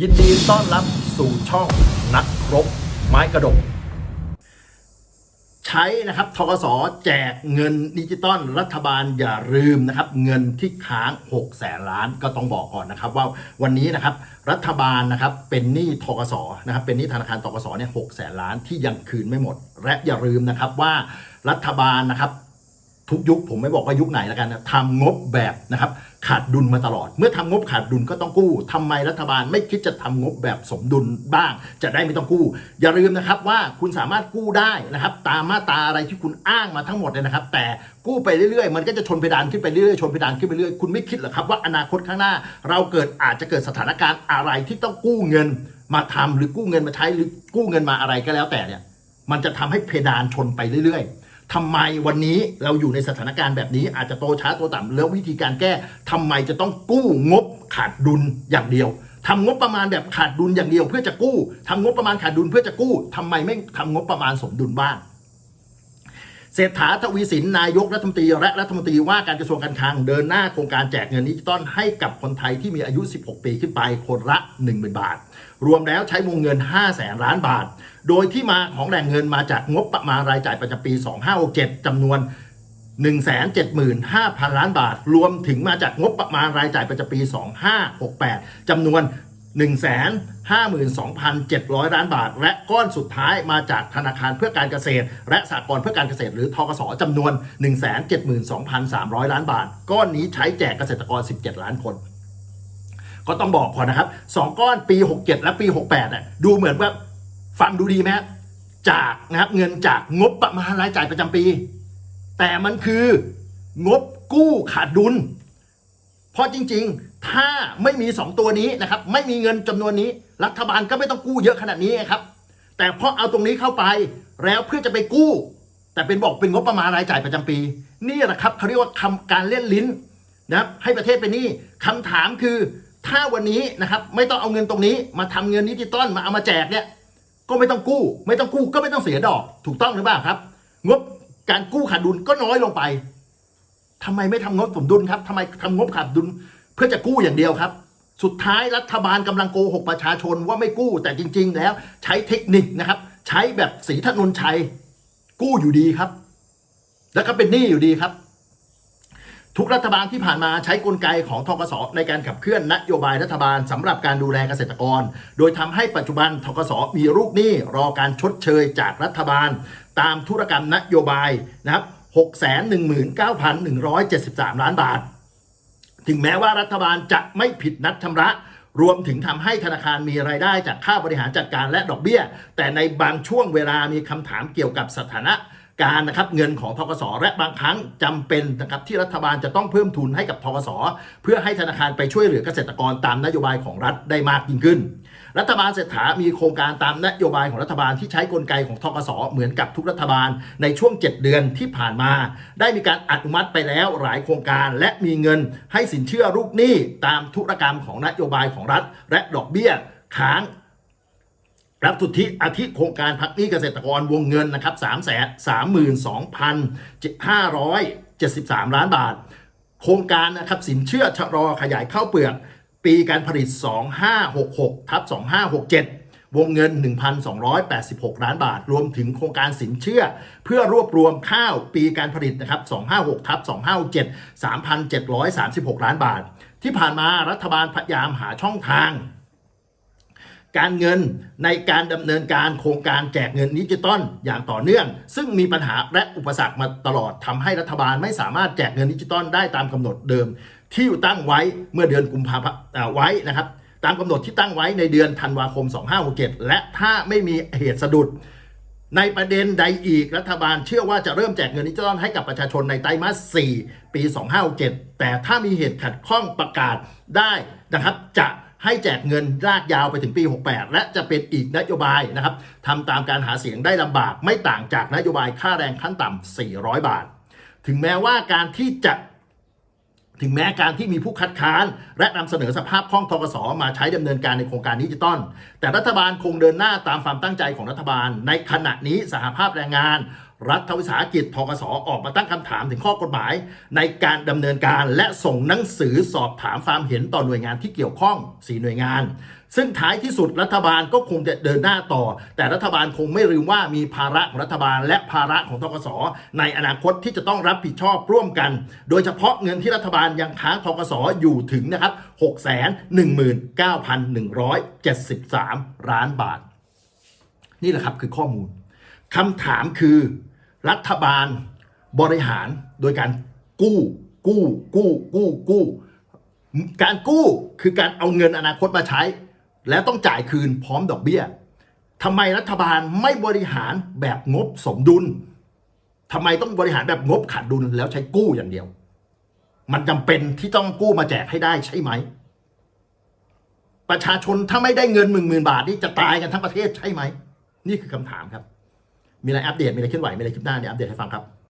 ยินดีต้อนรับสู่ช่องนักรบไม้กระดก ใช้นะครับทกสแจกเงินดิจิตอลรัฐบาลอย่าลืมนะครับ เงินที่ค้าง6แสนล้านก็ต้องบอกก่อนนะครับ ว่าวันนี้นะครับรัฐบาลนะครับเป็นหนี้ทกสนะครับเป็นหนี้ธนาคารทกสเนี่ยหกแสนล้านที่ยังคืนไม่หมด และอย่าลืมนะครับว่ารัฐบาลนะครับ ทุกยุคผมไม่บอกว่ายุคไหนแล้วกันนะทำงบแบบนะครับขาดดุลมาตลอด เมื่อทำงบขาดดุลก็ต้องกู้ทำไมรัฐบาลไม่คิดจะทำงบแบบสมดุลบ้าง จะได้ไม่ต้องกู้ อย่าลืมนะครับว่าคุณสามารถกู้ได้นะครับ ตามมาตราอะไรที่คุณอ้างมาทั้งหมดเลยนะครับ แต่กู้ไปเรื่อยๆ มันก็จะชนเพดานขึ้นไปเรื่อยๆชนเพดานขึ้นไปเรื่อยคุณไม่คิดเหรอครับว่าอนาคตข้างหน้า เราเกิดอาจจะเกิดสถานการณ์อะไรที่ต้องกู้เงินมาทำหรือกู้เงินมาใช้หรือกู้เงินมาอะไรก็แล้วแต่เนี่ยมันจะทำให้เพดานชนไปเรื่อยๆ ทำไมวันนี้เราอยู่ในสถานการณ์แบบนี้อาจจะโตช้าโตต่ำแล้ววิธีการแก้ทำไมจะต้องกู้งบขาดดุลอย่างเดียวทำงบประมาณแบบขาดดุลอย่างเดียว เพื่อจะกู้ทำงบประมาณขาดดุลเพื่อจะกู้ทำไมไม่ทำงบประมาณสมดุลบ้าง เศรษฐาทวีสินนายกรัฐมนตรีและรัฐมนตรีว่าการกระทรวงการคลังเดินหน้าโครงการแจกเงินดิจิตอลให้กับคนไทยที่มีอายุ 16 ปีขึ้นไปคนละ 10,000 บาท รวมแล้วใช้วงเงิน5แสนล้านบาท โดยที่มาของแหล่งเงินมาจากงบประมาณรายจ่ายประจำปี 2567จำนวน175,000 ล้านบาท รวมถึงมาจากงบประมาณรายจ่ายประจำปี 2568จำนวน 152,700 ล้านบาท และก้อนสุดท้ายมาจากธนาคารเพื่อการเกษตร และสหกรณ์เพื่อการเกษตรหรือทกสจำนวน 172,300 ล้านบาท ก้อนนี้ใช้แจกเกษตรกร 17 ล้านคนก็ต้องบอกก่อนนะครับสองก้อนปี 67 และปี 68อะดูเหมือนว่าฟังดูดีไหมจากนะครับเงินจากงบประมาณรายจ่ายประจำปี แต่มันคืองบกู้ขาดดุล เพราะจริง ๆ ถ้าไม่มี 2 ตัวนี้นะครับ ไม่มีเงินจำนวนนี้ รัฐบาลก็ไม่ต้องกู้เยอะขนาดนี้ครับ แต่พอเอาตรงนี้เข้าไปแล้วเพื่อจะไปกู้ แต่เป็นบอกเป็นงบประมาณรายจ่ายประจำปี นี่แหละครับเขาเรียกว่าคำการเล่นลิ้นนะครับให้ประเทศเป็นหนี้คำถามคือถ้าวันนี้นะครับไม่ต้องเอาเงินตรงนี้ มาทำเงินดิจิตอลมาเอามาแจกเนี่ยก็ไม่ต้องกู้ ไม่ต้องกู้ก็ไม่ต้องเสียดอก ถูกต้องหรือเปล่าครับ งบการกู้ขาดดุลก็น้อยลงไปทำไมไม่ทำงบสมดุลครับทำไมทำงบขาดดุล เพื่อจะกู้อย่างเดียวครับ สุดท้ายรัฐบาลกำลังโกหกประชาชนว่าไม่กู้แต่จริง ๆ แล้วใช้เทคนิคนะครับ ใช้แบบสีถนนชัย กู้อยู่ดีครับ แล้วก็เป็นหนี้อยู่ดีครับ ทุกรัฐบาลที่ผ่านมาใช้กลไกของทกสในการขับเคลื่อนนโยบายรัฐบาลสำหรับการดูแลเกษตรกร โดยทำให้ปัจจุบันทกสมีลูกหนี้รอการชดเชยจากรัฐบาล ตามธุรกรรมนโยบายนะครับ619,173 ล้านบาท ถึงแม้ว่ารัฐบาลจะไม่ผิดนัดชำระ รวมถึงทำให้ธนาคารมีรายได้จากค่าบริหารจัดการและดอกเบี้ย แต่ในบางช่วงเวลามีคำถามเกี่ยวกับสถานะการนะครับเงินของทกสและบางครั้งจำเป็นนะครับที่รัฐบาลจะต้องเพิ่มทุนให้กับทกสเพื่อให้ธนาคารไปช่วยเหลือเกษตรกรตามนโยบายของรัฐได้มากยิ่งขึ้น รัฐบาลเศรษฐามีโครงการตามนโยบายของรัฐบาลที่ใช้กลไกของทกสเหมือนกับทุกรัฐบาลในช่วง 7 เดือนที่ผ่านมา ได้มีการอนุมัติไปแล้วหลายโครงการ และมีเงินให้สินเชื่อลูกหนี้ตามธุรกรรมของนโยบายของรัฐ และดอกเบี้ยค้างรับสุทธิอาทิโครงการพักหนี้เกษตรกรวงเงินนะครับ3 3 2 573ล้านบาท โครงการนะครับสินเชื่อชะลอขยายข้าวเปลือก ปีการผลิต 2566ทับ2567 วงเงิน 1,286 ล้านบาท รวมถึงโครงการสินเชื่อ เพื่อรวบรวมข้าวปีการผลิตนะครับ256ทับ2567 3,736 ล้านบาท ที่ผ่านมารัฐบาลพยายามหาช่องทางการเงินในการดำเนินการโครงการแจกเงินดิจิตอลอย่างต่อเนื่อง ซึ่งมีปัญหาและอุปสรรคมาตลอดทำให้รัฐบาลไม่สามารถแจกเงินดิจิตอลได้ตามกำหนดเดิม ที่ตั้งไว้เมื่อเดือนกุมภาพันธ์ไว้นะครับ ตามกำหนดที่ตั้งไว้ในเดือนธันวาคม 2567 และถ้าไม่มีเหตุสะดุด ในประเด็นใดอีกรัฐบาลเชื่อว่าจะเริ่มแจกเงินดิจิทัลให้กับประชาชนในไตรมาส 4 ปี 2567 แต่ถ้ามีเหตุขัดข้องประกาศได้นะครับ จะให้แจกเงินลากยาวไปถึงปี 68 และจะเป็นอีกนโยบายนะครับทำตามการหาเสียงได้ลำบากไม่ต่างจากนโยบายค่าแรงขั้นต่ำ400 บาท ถึงแม้ว่าการที่จะ ถึงแม้การที่มีผู้คัดค้าน และนำเสนอสภาพคล่องทกสมาใช้ดำเนินการในโครงการดิจิตอลแต่รัฐบาลคงเดินหน้าตามความตั้งใจของรัฐบาล ในขณะนี้สหภาพแรงงาน รัฐวิสาหกิจทกสออกมาตั้งคำถามถึงข้อกฎหมาย ในการดำเนินการและส่งหนังสือสอบถามความเห็นต่อหน่วยงานที่เกี่ยวข้อง 4 หน่วยงาน ซึ่งท้ายที่สุดรัฐบาลก็คงจะเดินหน้าต่อ แต่รัฐบาลคงไม่ลืมว่ามีภาระของรัฐบาล และภาระของทกสในอนาคตที่จะต้องรับผิดชอบร่วมกัน โดยเฉพาะเงินที่รัฐบาลยังค้างทกสอยู่ถึงนะครับ 619,173 ล้านบาท นี่แหละครับคือข้อมูลคำถามคือ รัฐบาลบริหารโดยการกู้ กู้ กู้ กู้ กู้ การกู้คือการเอาเงินอนาคตมาใช้ แล้วต้องจ่ายคืนพร้อมดอกเบี้ยทำไมรัฐบาลไม่บริหารแบบงบสมดุลทำไมต้องบริหารแบบงบขาดดุลแล้วใช้กู้อย่างเดียว มันจำเป็นที่ต้องกู้มาแจกให้ได้ใช่ไหม ประชาชนถ้าไม่ได้เงินหมื่นหมื่นบาทนี่จะตายกันทั้งประเทศใช่ไหม นี่คือคำถามครับ มีอะไรอัปเดตมีอะไรเคลื่อนไหวมีอะไรคลิปหน้าเนี่ยอัปเดตให้ฟังครับ